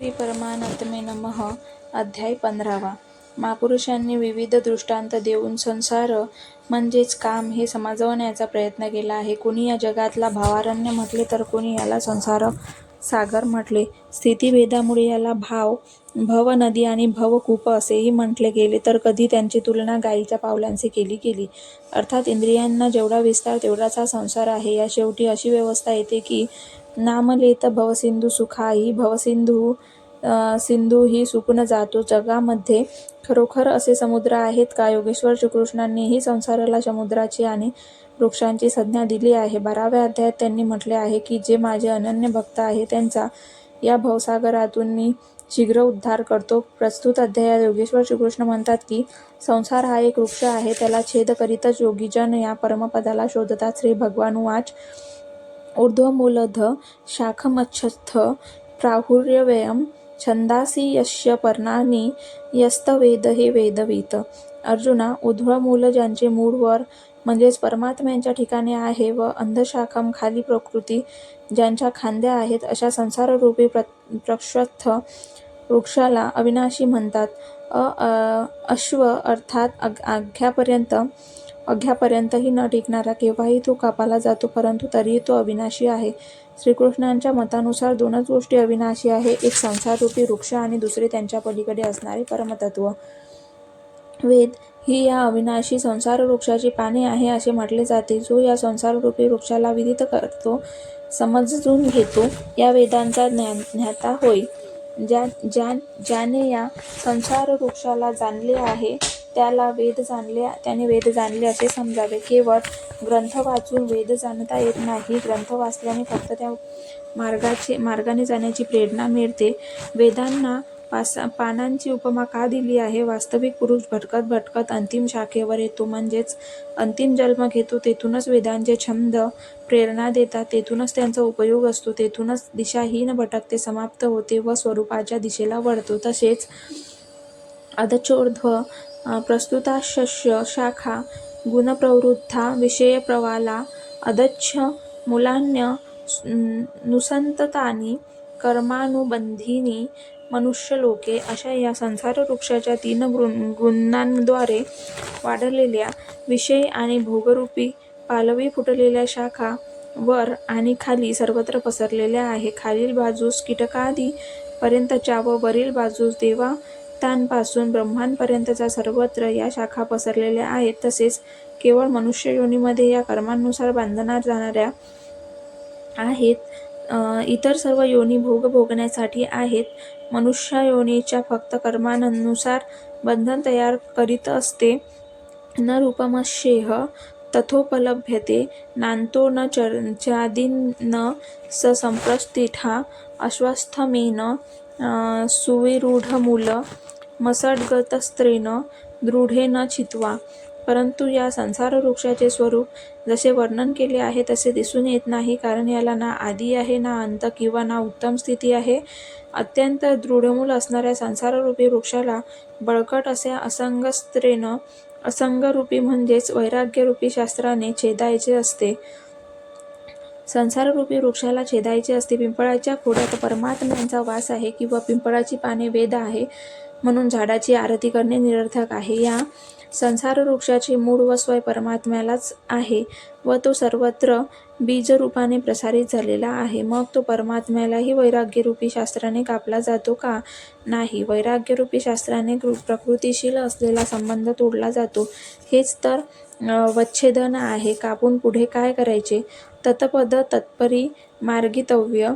श्री परमानत्मे नमः अध्याय पंधरावा महापुरुषांनी विविध दृष्टांत देऊन संसार म्हणजेच काम हे समजवण्याचा प्रयत्न केला आहे. कुणी या जगातला भावारण्य म्हटले तर कुणी याला संसार सागर म्हटले. स्थितिभेदामुळे याला भाव, भव नदी आणि भव कूप असेही म्हटले गेले तर कधी त्यांची तुलना गायीच्या पावलांशी केली गेली. अर्थात इंद्रियांना जेवढा विस्तार तेवढाच हा संसार आहे. या शेवटी अशी व्यवस्था येते की नामलेत भवसिंधू सुखाई भवसिंधू सिंधूही सुकून जातो. जगामध्ये खरोखर असे समुद्र आहेत का? योगेश्वर श्रीकृष्णांनीही संसाराला समुद्राची आणि वृक्षांची संज्ञा दिली आहे. बाराव्या अध्यायात त्यांनी म्हटले आहे की जे माझे अनन्य भक्त आहेत त्यांचा या भवसागरातून मी शीघ्र उद्धार करतो. प्रस्तुत अध्यायात योगेश्वर श्रीकृष्ण म्हणतात की संसार हा एक वृक्ष आहे. त्याला छेद करीतच योगीजन या परमपदाला शोधतात. श्री भगवान वाच ऊर्ध्वमूलध शाखमच्छस्थ प्राहुर्यव्ययं छन्दांसि यस्य पर्णानि यस्तवेद हे वेदवीत अर्जुना, ऊर्ध्व मूल ज्यांचे मूळ वर म्हणजेच परमात्म्यांच्या ठिकाणी आहे व अंधशाखम खाली प्रकृती ज्यांच्या खांद्या आहेत अशा संसाररूपी प्रक्षस्थ वृक्षाला अविनाशी म्हणतात. अ अश्व अर्थात आघ्यापर्यंत अघ्यापर्यंतही न टिकणारा केव्हाही तो कापाला जातो परंतु तरीही तो अविनाशी आहे. श्रीकृष्णांच्या मतानुसार दोनच गोष्टी अविनाशी आहे एक संसाररूपी वृक्ष आणि दुसरे त्यांच्या पलीकडे असणारे परमतत्व वेद ही या अविनाशी संसारवृक्षाची पाने आहे असे म्हटले जाते. जो या संसाररूपी वृक्षाला विदित करतो, समजून घेतो, या वेदांचा ज्ञाता होय. ज्या ज्या ज्याने या संसारवृक्षाला जाणले आहे त्याला वेद जाणल्या त्याने वेद जाणले असे समजावे. केवळ ग्रंथ वाचून वेद जाणता येत नाही. ग्रंथ वाचल्याने फक्त त्या मार्गाचे मार्गाने जाण्याची प्रेरणा मिळते. वेदांना पासा पानांची उपमा का दिली आहे? वास्तविक पुरुष भटकत भटकत अंतिम शाखेवर येतो म्हणजेच अंतिम जन्म घेतो. तेथूनच वेदांचे छंद प्रेरणा देतात. तेथूनच त्यांचा उपयोग असतो. तेथूनच दिशाहीन भटकते समाप्त होते व स्वरूपाच्या दिशेला वळतो. तसेच अधचोर्ध्व प्रस्तुताशस्य शाखा गुणप्रवृद्धा विषयप्रवाला अधश्च मूलान्यनुसंततानि कर्मानुबंधीनि मनुष्यलोके. अशा या संसारवृक्षाच्या तीन गुणांद्वारे वाढलेल्या विषय आणि भोगरूपी पालवी फुटलेल्या शाखा वर आणि खाली सर्वत्र पसरलेल्या आहे खालील बाजूस कीटकादी पर्यंतच्या व वरील बाजूस देवा देवतांपासून ब्रह्मांपर्यंतच्या सर्वत्र या शाखा पसरलेल्या आहेत. तसेच केवळ मनुष्ययोनीमध्ये या कर्मानुसार बांधणार जाणाऱ्या आहेत. इतर सर्व योनी भोग भोगण्यासाठी आहेत. मनुष्ययोनीच फक्त कर्मानुसार बंधन तयार करीत असते. न रूपमशेह तथोपलभ्यते नान्तो न चादीन्न सुविरूढ मुलं मसटगत सुविरूढमूल दृढे दृढेन छित्त्वा. परंतु या संसारवृक्षाचे स्वरूप जसे वर्णन केले आहे तसे दिसून येत नाही. कारण याला ना आदी आहे ना अंत किंवा ना उत्तम स्थिती आहे. अत्यंत दृढमूल असणाऱ्या संसाररूपी वृक्षाला बळकट अशा असंगस्त्रेण असंगरूपी म्हणजेच वैराग्यरूपी शास्त्राने छेदायचे असते. संसाररूपी वृक्षाला छेदायचे असते. पिंपळाच्या खोडात परमात्म्यांचा वास आहे किंवा पिंपळाची पाने वेद आहे म्हणून झाडाची आरती करणे निरर्थक आहे. या संसार वृक्षाचे मूळ व स्वय परमात्म्यालाच आहे व तो सर्वत्र बीजरूपाने प्रसारित झालेला आहे. मग तो परमात्म्यालाही वैराग्यरूपी शास्त्राने कापला जातो का? नाही. वैराग्यरूपी शास्त्राने प्रकृतीशील असलेला संबंध तोडला जातो. हेच तर वच्छेदन आहे. कापून पुढे काय करायचे? तत्पद तत्परि मार्गितव्य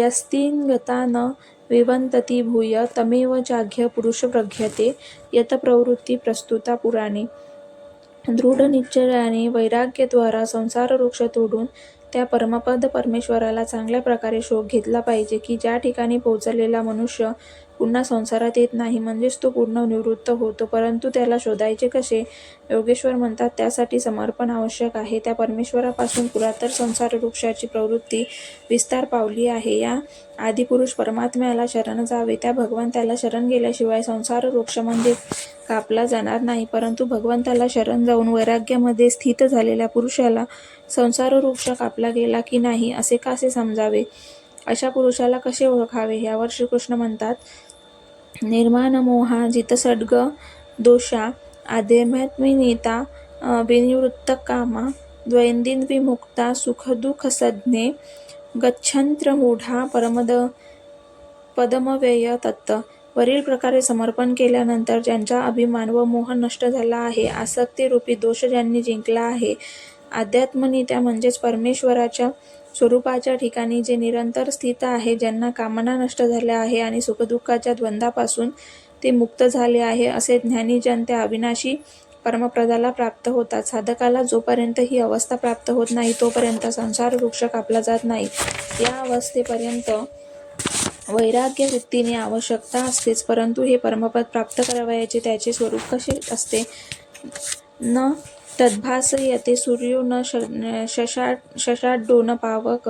यस्मिङ्गता न विवदन्ति भूय तमेव जाघ्य पुरुष प्रघ्यते यत् प्रवृत्ती प्रस्तुता पुराणे. दृढनिश्चयाने संसार वृक्ष तोडून त्या परमपद परमेश्वराला चांगल्या प्रकारे शोध घेतला पाहिजे की ज्या ठिकाणी पोहोचलेला मनुष्य पुन्हा संसारात येत नाही म्हणजेच तो पूर्ण निवृत्त होतो. परंतु त्याला शोधायचे कसे? योगेश्वर म्हणतात त्यासाठी समर्पण आवश्यक आहे. त्या परमेश्वरापासून पुरातर संसारवृक्षाची प्रवृत्ती विस्तार पावली आहे. या आदिपुरुष परमात्म्याला शरण जावे. त्या भगवंताला शरण गेल्याशिवाय संसारवृक्ष म्हणजे कापला जाणार नाही. परंतु भगवंताला शरण जाऊन वैराग्यामध्ये स्थित झालेल्या पुरुषाला संसारवृक्ष कापला गेला की नाही असे कसे समजावे? अशा पुरुषाला कसे ओळखावे यावर श्रीकृष्ण म्हणतात निर्माणमोहा जितसड्ग दोषा आध्यात्मिनीता विनिवृत्तकामा द्वैंद्रियविमुक्ता सुखदुःखसंज्ञे गच्छन्त्यमूढा परमद पदमव्यय तत् वरील प्रकारे समर्पण केल्यानंतर ज्यांचा अभिमान व मोह नष्ट झाला आहे आसक्तीरूपी दोष ज्यांनी जिंकला आहे अध्यात्मनित्या म्हणजेच परमेश्वराच्या स्वरूपाच्या ठिकाणी जे निरंतर स्थित आहे ज्यांना कामना नष्ट झाल्या आहे आणि सुखदुःखाच्या द्वंद्वापासून ते मुक्त झाले आहे असे ज्ञानीजन त्या अविनाशी परमपदाला प्राप्त होतात. साधकाला जोपर्यंत ही अवस्था प्राप्त होत नाही तोपर्यंत संसार वृक्ष कापला जात नाही. या अवस्थेपर्यंत वैराग्य वृत्तीने आवश्यकता असतेच परंतु हे परमपद प्राप्त करावयाचे त्याचे स्वरूप कसे असते? न तद्भासयते सूर्यो न शशा शशाढ्यो न पावक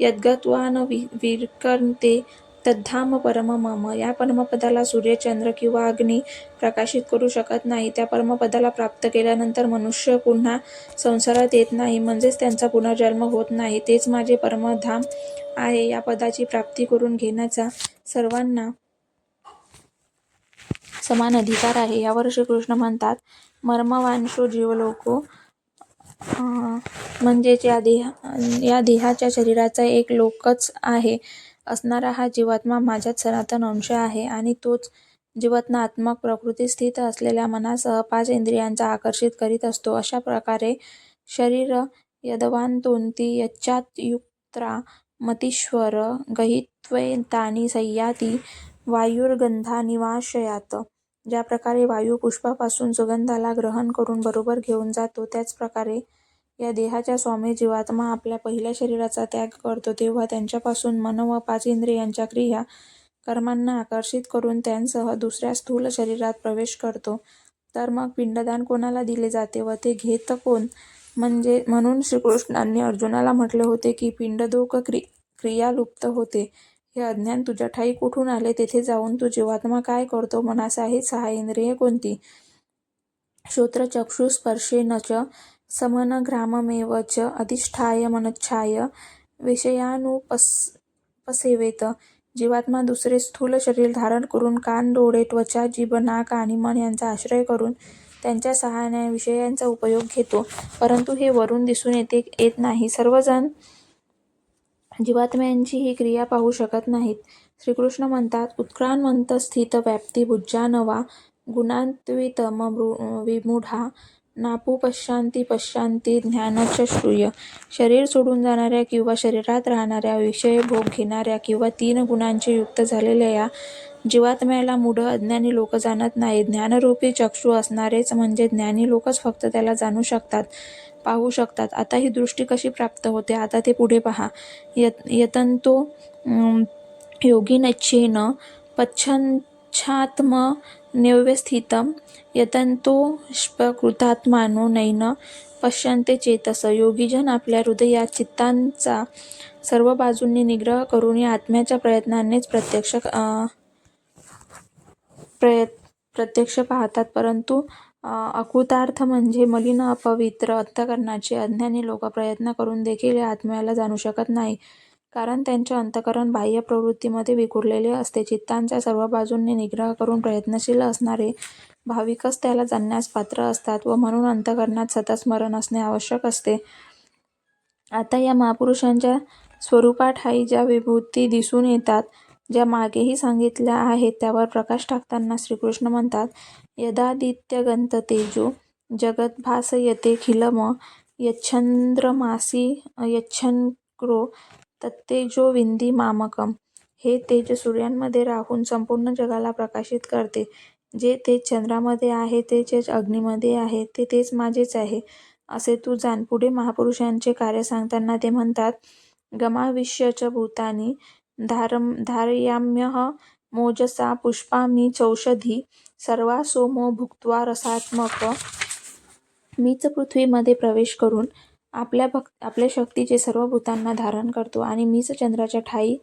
यद्गत्वा न वि विकर्ते तद्धाम परम मम। या परमपदाला सूर्य चंद्र किंवा अग्नी प्रकाशित करू शकत नाही. त्या परमपदाला प्राप्त केल्यानंतर मनुष्य पुन्हा संसारात येत नाही म्हणजेच त्यांचा पुनर्जन्म होत नाही. तेच माझे परमधाम आहे. या पदाची प्राप्ती करून घेण्याचा सर्वांना समान अधिकार आहे. यावर श्रीकृष्ण म्हणतात मर्मवांशू जीवलोको म्हणजेच या देहा या देहाच्या शरीराचा एक लोकच आहे. असणारा हा जीवात्मा माझ्यात सनातन अंश आहे आणि तोच जीवात्मात्मक प्रकृती स्थित असलेल्या मनासह पाच इंद्रियांचा आकर्षित करीत असतो. अशा प्रकारे शरीर यदवांतोंती यच्चायुक्त्रा मतीश्वर गहित्वैतानि संयाती वायुर्गंधानिवाशयात ज्या प्रकारे वायू पुष्पापासून सुगंधाला ग्रहण करून बरोबर घेऊन जातो त्याच प्रकारे या देहाच्या स्वामी जीवात्मा आपल्या पहिल्या शरीराचा त्याग करतो तेव्हा त्यांच्यापासून मन व पाच इंद्रियांच्या क्रिया कर्मांना आकर्षित करून त्यांसह दुसऱ्या स्थूल शरीरात प्रवेश करतो. तर मग पिंडदान कोणाला दिले जाते व ते घेत कोण? म्हणजे म्हणून श्रीकृष्णांनी अर्जुनाला म्हटले होते की पिंडदोक क्रि क्रिया लुप्त होते. हे अज्ञान तुझ्या ठाई कुठून आले? तेथे जाऊन तू जीवात्मा काय करतो? मनासाही सहा इंद्रिये कोणती? श्रोत्र चक्षु स्पर्शेन च समनग्राममेव च अधिष्ठाय मनच्छाय विषयानुपसेवेत। जीवात्मा दुसरे स्थूल शरीर धारण करून कान डोळे त्वचा जीभ नाक आणि मन यांचा आश्रय करून त्यांच्या सहाय्याने विषयांचा उपयोग घेतो. परंतु हे वरून दिसून येते येत नाही. सर्वजण जीवात्म्यांची ही क्रिया पाहू शकत नाहीत. श्रीकृष्ण म्हणतात उत्क्रांत स्थित व्याप्ती भुज्जानवा गुणान्वित विमूढा नापू पश्चांती पश्चांती ज्ञानच श्रूय. शरीर सोडून जाणाऱ्या किंवा शरीरात राहणाऱ्या विषय भोग घेणाऱ्या किंवा तीन गुणांचे युक्त झालेल्या या जीवात्म्याला मूढ अज्ञानी लोक जाणत नाही ज्ञानरूपी चक्षु असणारेच म्हणजे ज्ञानी लोकच फक्त त्याला जाणू शकतात. पाहू शकतात. आता ही दृष्टी कशी प्राप्त होते? आता ते पुढे पहा. यत यतंतो योगिनच्छेन पच्छात्म निव्यस्थितं यतंतो कृतात्मानो नैन पश्यन्ते चेतस. योगीजन आपल्या हृदयात चित्तांचा सर्व बाजूंनी निग्रह करून या आत्म्याच्या प्रयत्नानेच प्रत्यक्ष प्रयत् प्रत्यक्ष पाहतात. परंतु अकृतार्थ म्हणजे मलिन अपवित्र अंतकरणाचे अज्ञानी लोक प्रयत्न करून देखील या आत्म्याला जाणू शकत नाही. कारण त्यांचे अंतकरण बाह्य प्रवृत्तीमध्ये विखुरलेले असते. चित्तांच्या सर्व बाजूंनी निग्रह करून प्रयत्नशील असणारे भाविकच त्याला जाणण्यास पात्र असतात व म्हणून अंतकरणात सतत स्मरण असणे आवश्यक असते. आता या महापुरुषांच्या स्वरूपाठाई ज्या विभूती दिसून येतात ज्या मागेही सांगितल्या आहेत त्यावर प्रकाश टाकताना श्रीकृष्ण म्हणतात यदादित्यगंत तेजो जगद्भासयतेऽखिलम् यच्छंद्रमासी यच्छक्रो तत्तेजो विंदी मामकम्। हे तेज सूर्यामध्ये राहून संपूर्ण जगाला प्रकाशित करते. जे तेज चंद्रामध्ये आहे ते तेज अग्नीमध्ये आहे ते तेच माझेच आहे असे तू जाण. पुढे महापुरुषांचे कार्य सांगताना ते म्हणतात गमाविश्य च भूतानी धारम धारयाम्यह मोजसा पुष्पामी चौषधी सर्वा सोमो भुक्त्वा रसात्मक मीच पृथ्वीमध्ये प्रवेश करून आपल्या भक् आपल्या शक्तीचे सर्व भूतांना धारण करतो आणि मीच चंद्राच्या ठाई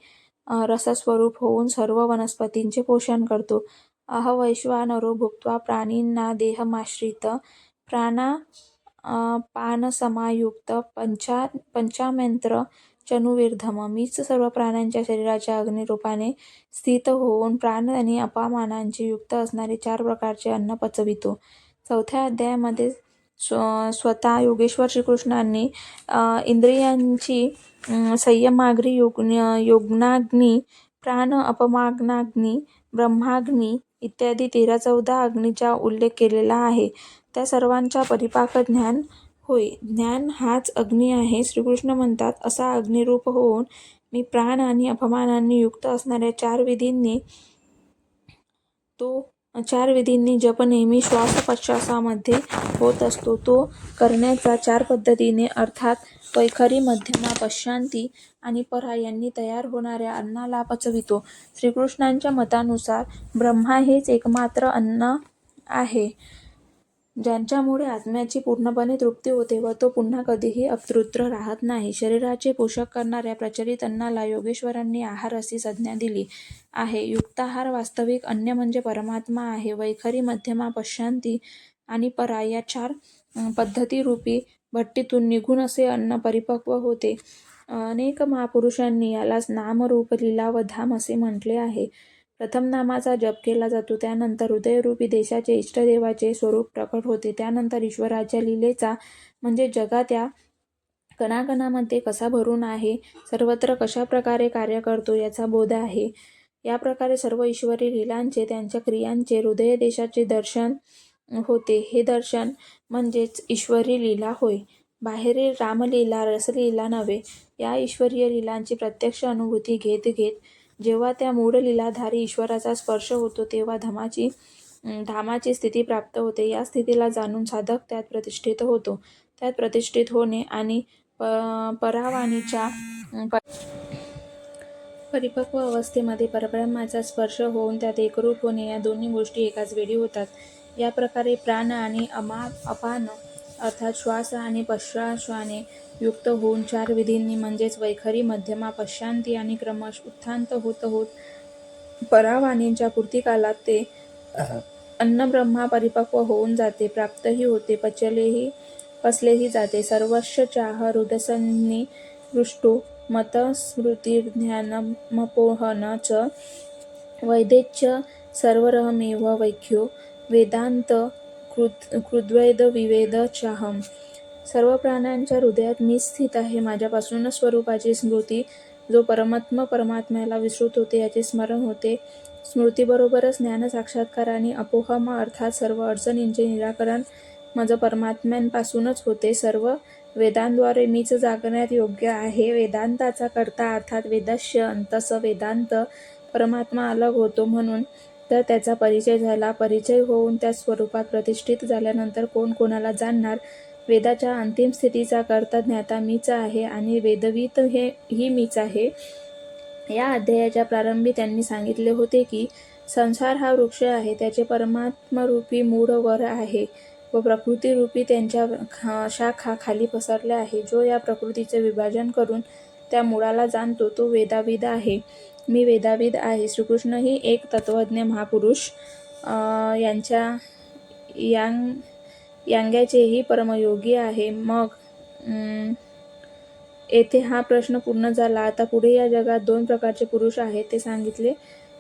रसस्वरूप होऊन सर्व वनस्पतींचे पोषण करतो. अह वैश्वानरो भुक्त्वा प्राणींना देहमाश्रित प्राणा पानसमायुक्त पंचा पंचामंत्र चनुर्विधम मीच सर्व प्राण्यांच्या शरीराच्या अग्निरूपाने स्थित होऊन प्राण आणि अपामानांची युक्त असणारे चार प्रकारचे अन्न पचवितो. चौथ्या अध्यायामध्ये स्व स्वतः योगेश्वर श्रीकृष्णांनी इंद्रियांची संयमाग्री योग योगनाग्नी प्राण अपमाग्नाग्नी ब्रह्माग्नी इत्यादी तेरा चौदा अग्नीचा उल्लेख केलेला आहे. त्या सर्वांचा परिपाक ज्ञान होय ज्ञान हाच अग्नी आहे श्रीकृष्ण म्हणतात असा अग्निरूप होऊन मी प्राण आणि अपमानांनी युक्त असणाऱ्या चार विधींनी तो चार विधींनी जप नेहमी श्वासोच्छ्वासामध्ये होत असतो. तो करण्याचा चार पद्धतीने अर्थात वैखरी मध्यमा पश्चांती आणि परा यांनी तयार होणाऱ्या अन्नाला पचवितो. श्रीकृष्णांच्या मतानुसार ब्रह्मा हेच एकमात्र अन्न आहे. ज्यांच्यामुळे आत्म्याची पूर्णपणे तृप्ती होते व तो पुन्हा कधीही अपतृत्र राहत नाही. शरीराचे पोषक करणाऱ्या प्रचलित अन्नाला योगेश्वरांनी आहार अशी संज्ञा दिली आहे. युक्ताहार वास्तविक अन्न म्हणजे परमात्मा आहे. वैखरी मध्यमा पश्चांती आणि परा या चार पद्धतीरूपी भट्टीतून निघून असे अन्न परिपक्व होते. अनेक महापुरुषांनी यालाच नामरूप रूप व धाम असे म्हटले आहे. प्रथम नामाचा जप केला जातो. त्यानंतर हृदयरूपी देशाचे इष्टदेवाचे स्वरूप प्रकट होते. त्यानंतर ईश्वराच्या लीलेचा म्हणजे जगात या कणाकणामध्ये कसा भरून आहे सर्वत्र कशा प्रकारे कार्य करतो याचा बोध आहे. या प्रकारे सर्व ईश्वरी लीलांचे त्यांच्या क्रियांचे हृदय देशाचे दर्शन होते. हे दर्शन म्हणजेच ईश्वरी लीला होय. बाहेरील रामलीला रसलीला नव्हे. या ईश्वरीय लीलांची प्रत्यक्ष अनुभूती घेत घेत जेव्हा त्या मूळ लीलाधारी ईश्वराचा स्पर्श होतो तेव्हा धमाची धामाची स्थिती प्राप्त होते. या स्थितीला जाणून साधक त्यात प्रतिष्ठित होतो. त्यात प्रतिष्ठित होणे आणि प परावाणीच्या परिपक्व अवस्थेमध्ये परब्रह्माचा स्पर्श होऊन त्यात एकरूप होणे या दोन्ही गोष्टी एकाच वेळी होतात. या प्रकारे प्राण आणि अमा अपान अर्थात श्वास आणि पश्वाश्वाने युक्त होऊन चार विधींनी म्हणजेच वैखरी मध्यमा पश्चांती आणि क्रमश उत्थांत होत होत परावाणींच्या पूर्तिकालात ते अन्नब्रह्मा परिपक्व होऊन जाते प्राप्तही होते पचलेही पचलेही जाते. सर्वस्व चाह हृदसन्नी हृष्टो मतस्मृतिर्ज्ञानमपोहन च वैदेच्य सर्वरहमेव वैख्यो वेदांत कृद कृद्वैद विवेद चाहम. सर्व प्राण्यांच्या हृदयात मी स्थित आहे. माझ्यापासूनच स्वरूपाची स्मृती जो परमात्मा परमात्म्याला विसृत होते याचे स्मरण होते. स्मृतीबरोबरच ज्ञान साक्षात्कार आणि अपोहम अर्थात सर्व अडचणींचे निराकरण माझं परमात्म्यांपासूनच होते. सर्व वेदांद्वारे मीच जागण्यात योग्य आहे. वेदांताचा करता अर्थात वेदस्य अंतस वेदांत परमात्मा अलग होतो म्हणून तर त्याचा परिचय झाला. परिचय होऊन त्या स्वरूपात प्रतिष्ठित झाल्यानंतर कोण कोणाला जाणणार? वेदाच्या अंतिम स्थितीचा करता ज्ञाता मीच आहे आणि वेदवीत हे ही मीच आहे. या अध्यायाच्या प्रारंभी त्यांनी सांगितले होते की संसार हा वृक्ष आहे त्याचे परमात्मरूपी मूळ वर आहे व प्रकृतीरूपी त्यांच्या शाखा खाली पसरल्या आहे. जो या प्रकृतीचे विभाजन करून त्या मुळाला जाणतो तो वेदाविद आहे. मी वेदाविद आहे. श्रीकृष्ण ही एक तत्त्वज्ञ महापुरुष. यांच्या यांग यांग्याचेही परमयोगी आहे. मग येथे हा प्रश्न पूर्ण झाला. आता पुढे या जगात दोन प्रकारचे पुरुष आहेत ते सांगितले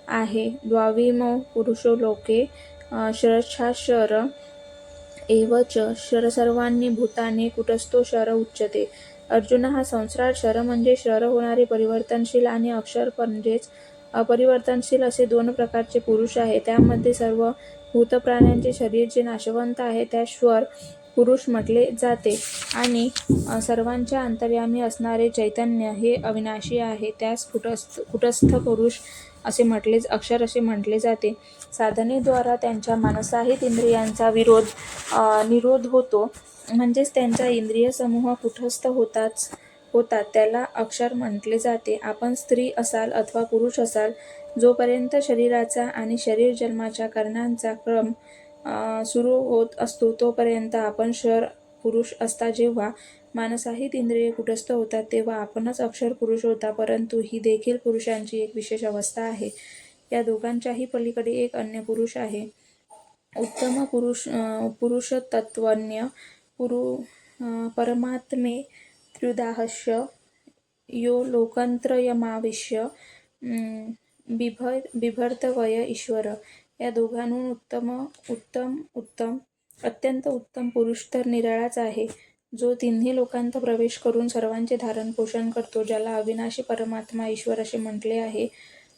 आहे. द्वाविम पुरुषो लोके शर एवच. शर सर्वांनी भूताने कुटस्थो शर उच्चते अर्जुन हा संसार शर म्हणजे शर होणारे परिवर्तनशील आणि अक्षर म्हणजेच अपरिवर्तनशील असे दोन प्रकारचे पुरुष आहे. त्यामध्ये सर्व भूत प्राण्यांचे शरीर जे नाशवंत आहे त्या श्वर पुरुष म्हटले जाते. आणि सर्वांच्या अंतर्यामी असणारे चैतन्य हे अविनाशी आहे. त्यास कुटस्थ कुटस्थ पुरुष असे म्हटले अक्षर असे म्हटले जाते. साधनेद्वारा त्यांच्या मानसाहित इंद्रियांचा विरोध निरोध होतो. म्हणजेच त्यांचा इंद्रिय समूह कुठस्थ होताच होतात. त्याला अक्षर म्हटले जाते. आपण स्त्री असाल अथवा पुरुष असाल जोपर्यंत शरीराचा आणि शरीर जन्माच्या कारणांचा क्रम सुरू होत असतो तोपर्यंत आपण शर पुरुष असता जेव्हा माणसाहित इंद्रिये कुटस्थ होतात तेव्हा आपणच अक्षर पुरुष होता परंतु ही देखील पुरुषांची एक विशेष अवस्था आहे. या दोघांच्याही पलीकडे एक अन्य पुरुष आहे. उत्तम पुरुष पुरुषतत्वज्ञ पुरु परमात्मे त्र्युदाहस्य यो लोकांत्रयमाविश्य अं, बिभ बिभर्तवय ईश्वर. या दोघांहून उत्तम उत्तम उत्तम अत्यंत उत्तम पुरुष तर निराळाच आहे. जो तिन्ही लोकांत प्रवेश करून सर्वांचे धारण पोषण करतो ज्याला अविनाशी परमात्मा ईश्वर असे म्हटले आहे.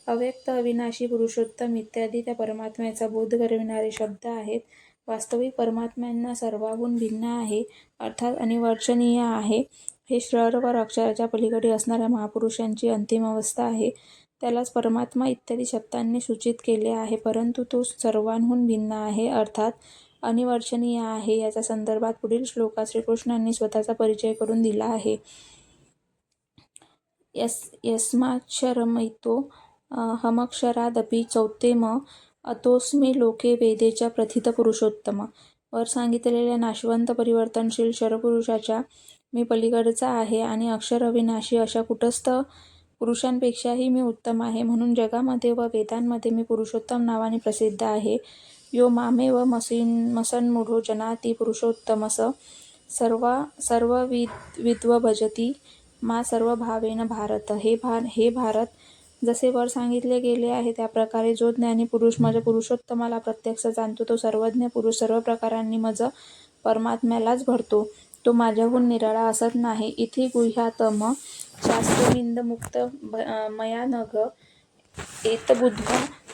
अव्यक्त अविनाशी पुरुषोत्तम इत्यादी त्या परमात्म्याचा बोध करविणारे शब्द आहेत. वास्तविक परमात्म्यांना सर्वाहून भिन्न आहे अर्थात अनिवर्चनीय आहे. हे श्रवर अक्षराच्या पलीकडे असणाऱ्या महापुरुषांची अंतिम अवस्था आहे. त्यालाच परमात्मा इत्यादी शब्दांनी सूचित केले आहे परंतु तो सर्वांहून भिन्न आहे अर्थात अनिवर्चनीय आहे. याच्या संदर्भात पुढील श्लोकात श्रीकृष्णांनी स्वतःचा परिचय करून दिला आहे. यस यस्माक्षरमितो हमक्षरादपि चौथेम अतोस्मी लोके वेदेच्या प्रथित पुरुषोत्तम. वर सांगितलेल्या नाशवंत परिवर्तनशील शरपुरुषाच्या मी पलीकडचा आहे आणि अक्षर अविनाशी अशा कुटस्थ पुरुषांपेक्षाही मी उत्तम आहे. म्हणून जगामध्ये व वेदांमध्ये मी पुरुषोत्तम नावाने प्रसिद्ध आहे. यो मामे व मसीन मसन्मूढो जनाती पुरुषोत्तमस. सर्वा सर्व विद्व भजती मा सर्व भावेन भारत. हे भार हे भारत जसे वर सांगितले गेले आहे त्या प्रकारे जो ज्ञानी पुरुष माझ्या पुरुषोत्तमाला प्रत्यक्ष जाणतो तो सर्वज्ञ पुरुष सर्व प्रकारांनी मज परमात्म्यालाच भरतो. तो माझ्याहून निराळा असत नाही. इथे गुह्यातम शास्त्रविंदमुक्त भ- मया नघ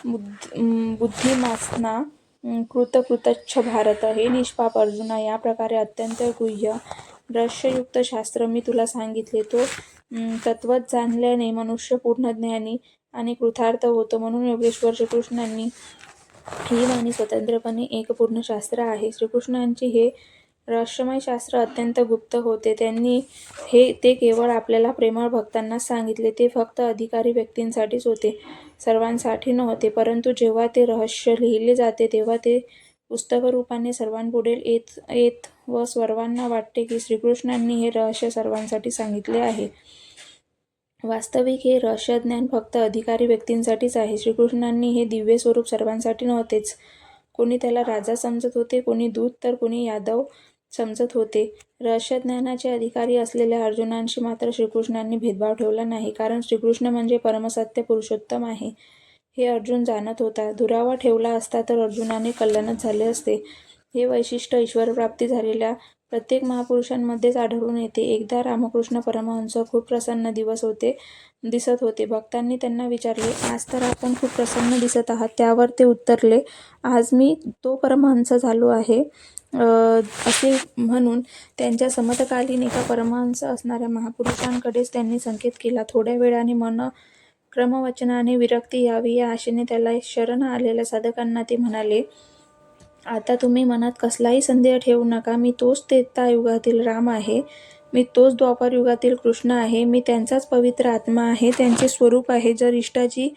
बुद्ध बुद्धिमासना कृतकृतच्छ भारत. हे निष्पाप अर्जुना या प्रकारे अत्यंत गुह्य रहस्ययुक्त शास्त्र मी तुला सांगितले. तो तत्व जाणल्याने मनुष्य पूर्ण ज्ञानी आणि कृतार्थ होतो म्हणून योगेश्वर श्रीकृष्णांनी ही वाणी स्वतंत्रपणे एक पूर्ण शास्त्र आहे. श्रीकृष्णांची हे रहस्यमय शास्त्र अत्यंत गुप्त होते. त्यांनी हे ते केवळ आपल्याला प्रेमळ भक्तांना सांगितले. ते फक्त अधिकारी व्यक्तींसाठीच होते सर्वांसाठी नव्हते परंतु जेव्हा ते रहस्य लिहिले जाते तेव्हा ते पुस्तकरूपाने सर्वांपुढे येत येत व सर्वांना वाटते की श्रीकृष्णांनी हे रहस्य सर्वांसाठी सांगितले आहे. वास्तविक हे रहस्यज्ञान फक्त अधिकारी व्यक्तींसाठीच आहे. श्रीकृष्णांनी हे दिव्य स्वरूप सर्वांसाठी नव्हतेच. कोणी त्याला राजा समजत होते कोणी दूत तर कोणी यादव समजत होते. रहस्यज्ञानाचे अधिकारी असलेल्या अर्जुनांशी मात्र श्रीकृष्णांनी भेदभाव ठेवला नाही. कारण श्रीकृष्ण म्हणजे परमसत्य पुरुषोत्तम आहे. हे अर्जुन जाणत होता. दुरावा ठेवला असता तर अर्जुनाने कल्याणच झाले असते. हे वैशिष्ट्य ईश्वरप्राप्ती झालेल्या प्रत्येक महापुरुषांमध्येच आढळून येते. एकदा रामकृष्ण परमहंस खूप प्रसन्न दिवस होते दिसत होते. भक्तांनी त्यांना विचारले आज तर आपण खूप प्रसन्न दिसत आहात. त्यावर ते उत्तरले आज मी तो परमहंस झालो आहे असे म्हणून त्यांच्या समतकालीन एका परमहंस असणाऱ्या महापुरुषांकडेच त्यांनी संकेत केला. थोड्या वेळाने मन क्रमवचनाने विरक्ती यावी या आशेने त्याला शरण आलेल्या साधकांना ते म्हणाले आता तुम्ही मनात कसलाही संदेह ठेवू नका. मी तोच तेत्ता युगातील राम आहे. मी तोच द्वापर युगातील कृष्ण आहे. मी त्यांचाच पवित्र आत्मा आहे. त्यांचे स्वरूप आहे. जर इष्टाची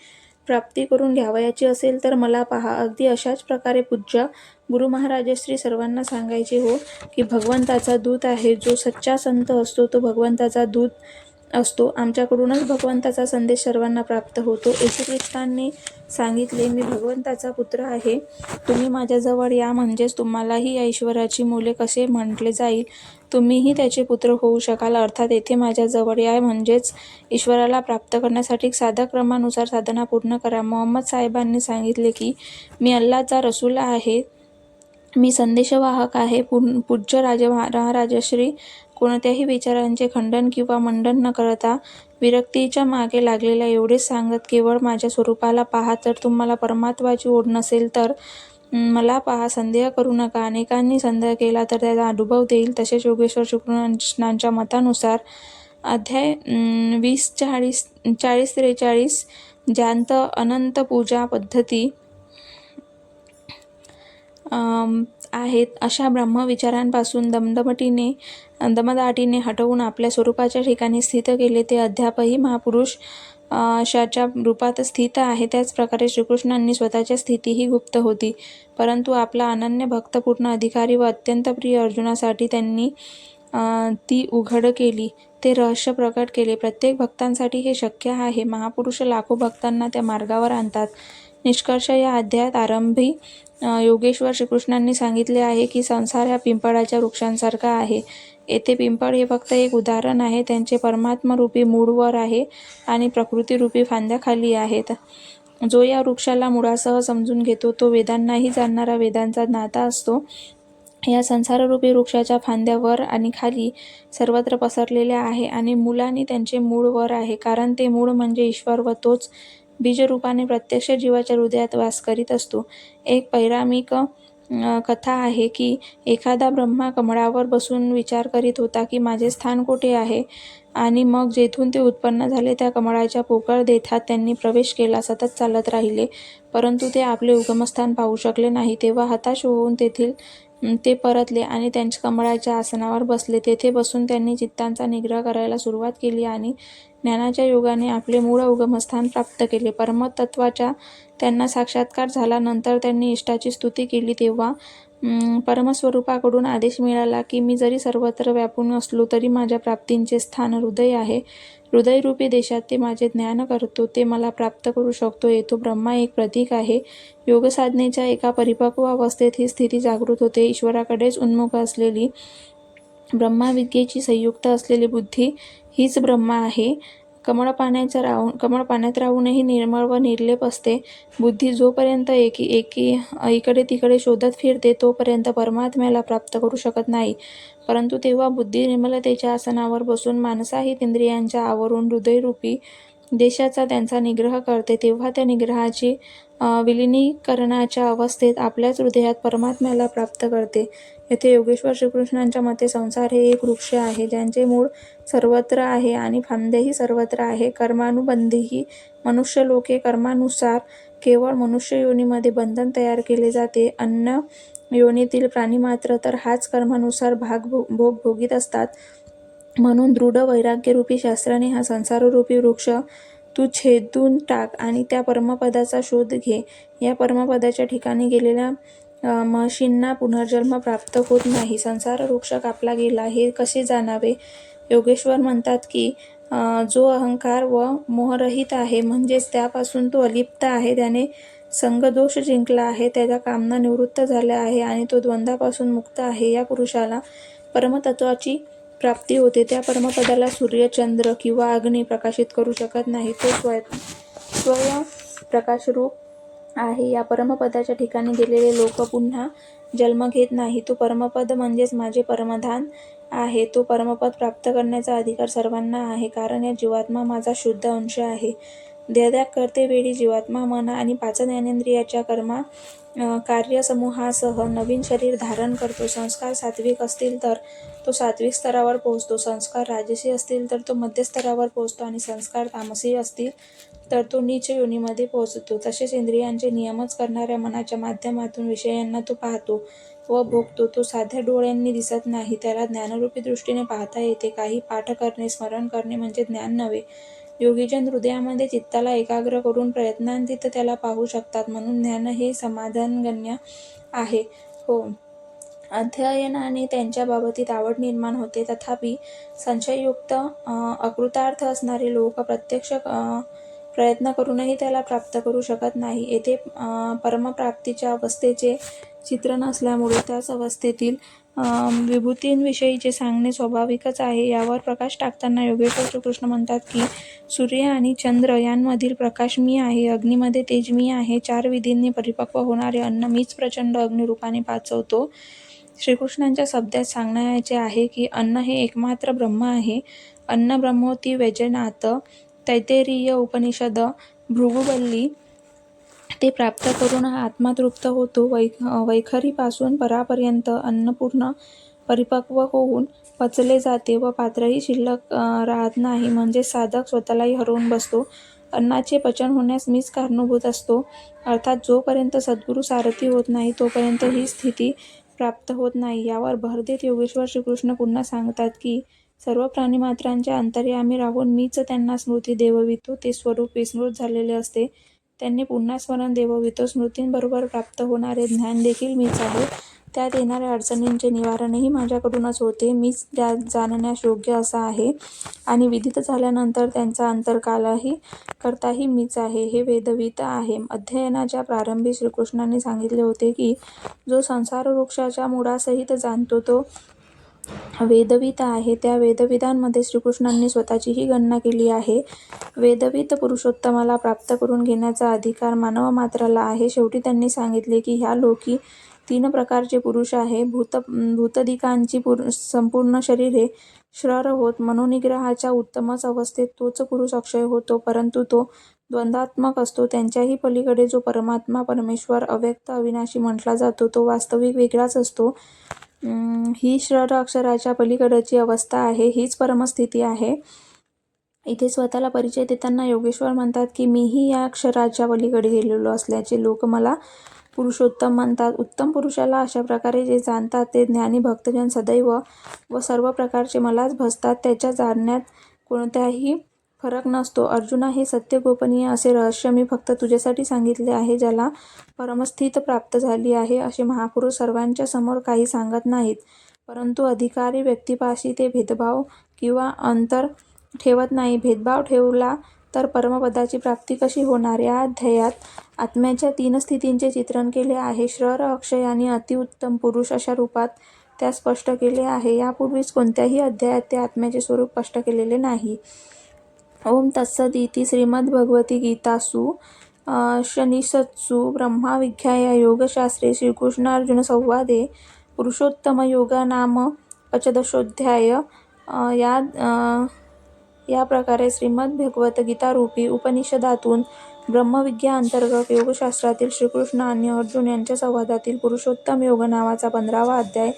प्राप्ती करून घ्यावयाची असेल तर मला पहा. अगदी अशाच प्रकारे पूज्य गुरु महाराजश्री सर्वांना सांगायचे हो की भगवंताचा दूत आहे. जो सच्चा संत असतो तो भगवंताचा दूत असतो. आमच्याकडूनच भगवंताचा संदेश सर्वांना प्राप्त होतो. येशुख्रिस्तांनी सांगितले मी भगवंताचा पुत्र आहे. तुम्ही माझ्याजवळ या म्हणजेच तुम्हालाही या ईश्वराची मुले कसे म्हटले जाईल? तुम्हीही त्याचे पुत्र होऊ शकाल. अर्थात येथे माझ्याजवळ या म्हणजेच ईश्वराला प्राप्त करण्यासाठी साध्या क्रमानुसार साधना पूर्ण करा. मोहम्मद साहेबांनी सांगितले की मी अल्लाचा रसूल आहे. मी संदेशवाहक आहे. पूर्ण पूज्य महाराजा श्री कोणत्याही विचारांचे खंडन किंवा मंडन न करता विरक्तीच्या मागे लागलेल्या एवढेच सांगत केवळ माझ्या स्वरूपाला पहा तर तुम्हाला परमात्वाची ओढ नसेल तर मला पहा संदेह करू नका. अनेकांनी संदेह केला तर त्याचा अनुभव देईल. तसेच योगेश्वर शुक्रांच्या मतानुसार अध्याय वीस चाळीस चाळीस त्रेचाळीस ज्यांत अनंत पूजा पद्धती आहेत अशा ब्रह्मविचारांपासून दमदमटीने दमदाटीने हटवून आपल्या स्वरूपाच्या ठिकाणी स्थित केले ते अद्यापही महापुरुष अशाच्या रूपात स्थित आहे. त्याच प्रकारे श्रीकृष्णांनी स्वतःच्या स्थितीही गुप्त होती. परंतु आपला अनन्य भक्तपूर्ण अधिकारी व अत्यंत प्रिय अर्जुनासाठी त्यांनी ती उघड केली. ते रहस्य प्रकट केले. प्रत्येक भक्तांसाठी हे शक्य आहे. महापुरुष लाखो भक्तांना त्या मार्गावर आणतात. निष्कर्ष या अध्यायात आरंभी योगेश्वर श्रीकृष्णांनी सांगितले आहे की संसार हा पिंपळाच्या वृक्षांसारखा आहे येथे पिंपळ हे फक्त एक उदाहरण आहे. त्यांचे परमात्मरूपी मूळवर आहे आणि प्रकृतीरूपी फांद्याखाली आहेत. जो या वृक्षाला मुळासह समजून घेतो तो वेदांनाही जाणणारा, वेदांचा नाता असतो. या संसाररूपी वृक्षाच्या फांद्यावर आणि खाली सर्वत्र पसरलेल्या आहे आणि मुलांनी त्यांचे मूळ वर आहे, कारण ते मूळ म्हणजे ईश्वर व तोच बीजरूपाने प्रत्यक्ष जीवाच्या हृदयात वास करीत असतो. एक पैरामिक कथा आहे की एखादा ब्रह्मा कमळावर बसून विचार करीत होता की माझे स्थान कोठे आहे आणि मग जेथून ते उत्पन्न झाले त्या कमळाच्या पोकळ देठात त्यांनी प्रवेश केला. सतत चालत राहिले, परंतु ते आपले उगमस्थान पाहू शकले नाही. तेव्हा हताश होऊन तेथील ते परतले आणि त्यांच्या कमळाच्या आसनावर बसले. तेथे बसून त्यांनी चित्तांचा निग्रह करायला सुरुवात केली आणि ज्ञानाच्या योगाने आपले मूळ उगमस्थान प्राप्त केले. परमतत्वाच्या त्यांना साक्षात्कार झाला. नंतर त्यांनी इष्टाची स्तुती केली तेव्हा परमस्वरूपाकडून आदेश मिळाला की मी जरी सर्वत्र व्यापून असलो तरी माझ्या प्राप्तींचे स्थान हृदय आहे. हृदयरूपी देशात ते माझे ज्ञान करतो ते मला प्राप्त करू शकतो. येतो ब्रह्मा एक प्रतीक आहे. योगसाधनेच्या एका परिपक्व अवस्थेत ही स्थिती जागृत होते. ईश्वराकडेच उन्मुख असलेली, ब्रह्माविद्येची संयुक्त असलेली बुद्धी हीच ब्रह्मा आहे. कमळ पाण्याचं राहून कमळ पाण्यात राहूनही निर्मळ व निर्लेप असते. बुद्धी जोपर्यंत एकी एकी इकडे तिकडे शोधत फिरते तोपर्यंत परमात्म्याला प्राप्त करू शकत नाही. परंतु तेव्हा बुद्धी निर्मलतेच्या आसनावर बसून माणसाहित इंद्रियांच्या आवरून हृदयरूपी देशाचा त्यांचा निग्रह करते तेव्हा त्या निग्रहाची विलीनीकरणाच्या अवस्थेत आपल्याच हृदयात परमात्म्याला प्राप्त करते. येथे योगेश्वर श्रीकृष्णांच्या मते संसार हे एक वृक्ष आहे ज्यांचे मूळ सर्वत्र आहे आणि फांद्याही सर्वत्र आहे कर्मानुबंधीही मनुष्यलोके कर्मानुसार केवळ मनुष्ययोनीमध्ये बंधन तयार केले जाते. अन्न योनीतील प्राणी मात्र तर हाच कर्मानुसार भाग भोग भोगीत असतात. म्हणून दृढ वैराग्यरूपी शास्त्राने हा संसाररूपी वृक्ष तू छेदून टाक आणि त्या परमपदाचा शोध घे. या परमपदाच्या ठिकाणी गेलेल्या महर्षींना पुनर्जन्म प्राप्त होत नाही. संसार वृक्ष कापला गेला हे कसे जाणावे? योगेश्वर म्हणतात की जो अहंकार व मोहरहित आहे म्हणजेच त्यापासून तो अलिप्त आहे, त्याने संगदोष जिंकला आहे, त्याच्या कामना निवृत्त झाल्या आहे आणि तो द्वंद्वापासून मुक्त आहे, या पुरुषाला परमतत्त्वाची प्राप्ती होते. त्या परमपदाला सूर्य, चंद्र किंवा अग्नी प्रकाशित करू शकत नाही तो स्वयंप्रकाशरूप आहे. या परमपदाच्या ठिकाणी गेलेले लोक पुन्हा जन्म घेत नाही तो परमपद म्हणजेच माझे परमधान आहे. तो परमपद प्राप्त करण्याचा अधिकार सर्वांना आहे, कारण या जीवात्मा माझा शुद्ध अंश आहे. देहत्याग करतेवेळी जीवात्मा मना आणि पाच कर्मा कार्यसमूहासह नवीन शरीर धारण करतो. संस्कार सात्विक असतील तर तो सात्विक स्तरावर पोहोचतो, संस्कार राजसी असतील तर तो मध्यस्तरावर पोहोचतो आणि संस्कार तामसी असतील तर तो नीच योनीमध्ये पोहोचतो. तसेच इंद्रियांचे नियमच करणाऱ्या मनाच्या माध्यमातून विषयांना तो पाहतो व भोगतो. तो साध्या डोळ्यांनी दिसत नाही, त्याला ज्ञानरूपी दृष्टीने पाहता येते. काही पाठ करणे, स्मरण करणे म्हणजे ज्ञान नव्हे. योगीजन हृदयामध्ये चित्ताला एकाग्र करून प्रयत्नांतीत त्याला पाहू शकतात, म्हणून ज्ञान हे समाधानगण्य आहे. हो, अध्ययनाने त्यांच्या बाबतीत आवड निर्माण होते. तथापि संशययुक्त, अकृतार्थ असणारे लोक प्रत्यक्ष प्रयत्न करूनही त्याला प्राप्त करू शकत नाही येथे परमप्राप्तीच्या अवस्थेचे चित्रण असल्यामुळे त्याच अवस्थेतील विभूतींविषयीचे सांगणे स्वाभाविकच आहे. यावर प्रकाश टाकताना योगेश्वर श्रीकृष्ण म्हणतात की सूर्य आणि चंद्र यांमधील प्रकाश मी आहे, अग्नीमध्ये तेज मी आहे, चार विधींनी परिपक्व होणारे अन्न मीच प्रचंड अग्निरूपाने पाचवतो. श्रीकृष्णांच्या शब्दात सांगण्याचे आहे की अन्न हे एकमात्र ब्रह्म आहे. अन्न ब्रह्मोती व्यजानात. तैतेरीय उपनिषद. भृगुबल्ली ते प्राप्त करून हा आत्मा तृप्त होतो. वै वैखरीपासून परापर्यंत अन्नपूर्ण परिपक्व होऊन पचले जाते व पात्रही शिल्लक राहत नाही. म्हणजेच साधक स्वतःलाही हरवून बसतो. अन्नाचे पचन होण्यास मीच कारणीभूत असतो. अर्थात जोपर्यंत सद्गुरू सारथी होत नाही तोपर्यंत ही स्थिती प्राप्त होत नाही. यावर भर देत योगेश्वर श्रीकृष्ण पुन्हा सांगतात की सर्व प्राणिमात्रांच्या अंतर्यामी राहून मीच त्यांना स्मृती देववितो. ते स्वरूप विस्मृत झालेले असते, त्यांनी पुन्हा स्मरण देववितो. स्मृतींबरोबर प्राप्त होणारे ज्ञान देखील मीच आहे. त्यात येणाऱ्या अडचणींचे निवारणही माझ्याकडूनच होते. मीच त्या जाणण्यास योग्य असा आहे आणि विदित झाल्यानंतर त्यांचा अंतरकालही करताही मीच आहे, हे वेदविदित आहे. अध्ययनाच्या प्रारंभी श्रीकृष्णाने सांगितले होते की जो संसारवृक्षाच्या मुळासहित जाणतो तो वेदवित आहे त्या वेदविदांमध्ये श्रीकृष्णांनी स्वतःचीही गणना केली आहे. वेदवित पुरुषोत्तमाला प्राप्त करून घेण्याचा अधिकार मानवमात्राला आहे. शेवटी त्यांनी सांगितले की ह्या लोकी तीन प्रकारचे पुरुष आहे. भूत भूतदिकांची संपूर्ण शरीरे श्रर होत मनोनिग्रहाच्या उत्तमच अवस्थेत तोच पुरुष अक्षय होतो, परंतु तो द्वंद्वात्मक असतो. त्यांच्याही पलीकडे जो परमात्मा परमेश्वर अव्यक्त अविनाशी म्हटला जातो तो वास्तविक वेगळाच असतो. ही क्षर अक्षराच्या पलीकडची अवस्था आहे. हीच परमस्थिती आहे. इथे स्वतःला परिचय देताना योगेश्वर म्हणतात की मीही या अक्षराच्या पलीकडे गेलेलो असल्याचे लोक मला पुरुषोत्तम म्हणतात. उत्तम पुरुषाला अशा प्रकारे जे जाणतात ते ज्ञानी भक्तजन सदैव व सर्व प्रकारचे मलाच भसतात त्याच्या जाणण्यात कोणत्याही फरक नसतो. अर्जुना, हे सत्य गोपनीय असे रहस्य मी फक्त तुझ्यासाठी सांगितले आहे. ज्याला परमस्थित प्राप्त झाली आहे असे महापुरुष सर्वांच्या समोर काही सांगत नाहीत, परंतु अधिकारी व्यक्तीपाशी ते भेदभाव किंवा अंतर ठेवत नाही भेदभाव ठेवला तर परमपदाची प्राप्ती कशी होणार? या अध्यायात आत्म्याच्या तीन स्थितींचे चित्रण केले आहे. श्रर अक्षय आणि अतिउत्तम पुरुष अशा रूपात त्या स्पष्ट केले आहे. यापूर्वीच कोणत्याही अध्यायात ते आत्म्याचे स्वरूप स्पष्ट केलेले नाही. ओम तत्सदिति श्रीमद्भगवती श्रीमद्भगवद्गीतासु शनिसत्सु ब्रह्मविद्यायां योगशास्त्रे श्रीकृष्णार्जुनसंवादे पुरुषोत्तमयोगो नाम या या प्रकारे श्रीमद्भगवद्गीतारूपी उपनिषदातून ब्रह्मविद्येअंतर्गत योगशास्त्रातील श्रीकृष्ण आणि अर्जुन यांच्या संवादातील पुरुषोत्तम योग नावाचा पंधरावा अध्याय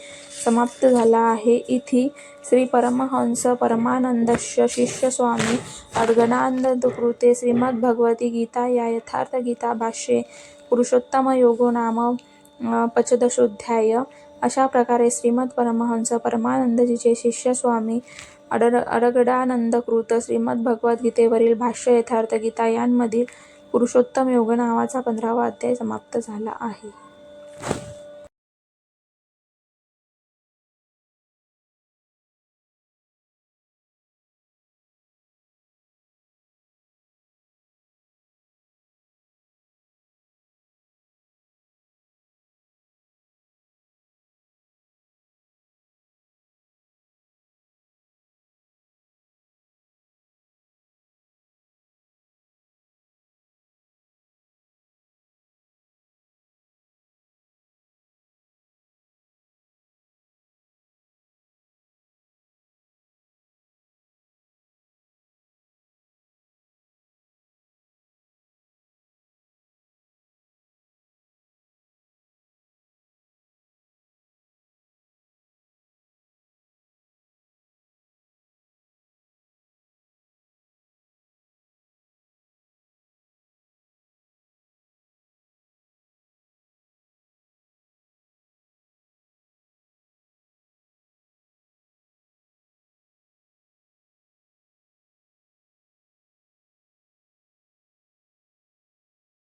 समाप्त झाला आहे. इथे श्री परमहंस परमानंदस्य शिष्य स्वामी या यथार्थ गीता भाष्ये पुरुषोत्तमयोगो नाम पचदशोध्याय अशा प्रकारे श्रीमत्परमहंस परमानंदजीचे शिष्य स्वामी अडगडानंदकृत श्रीमद्भगवद्गीतेवरील भाष्य यथार्थ गीता यांमधील पुरुषोत्तम योग नावाचा पंधरावा अध्याय समाप्त झाला आहे.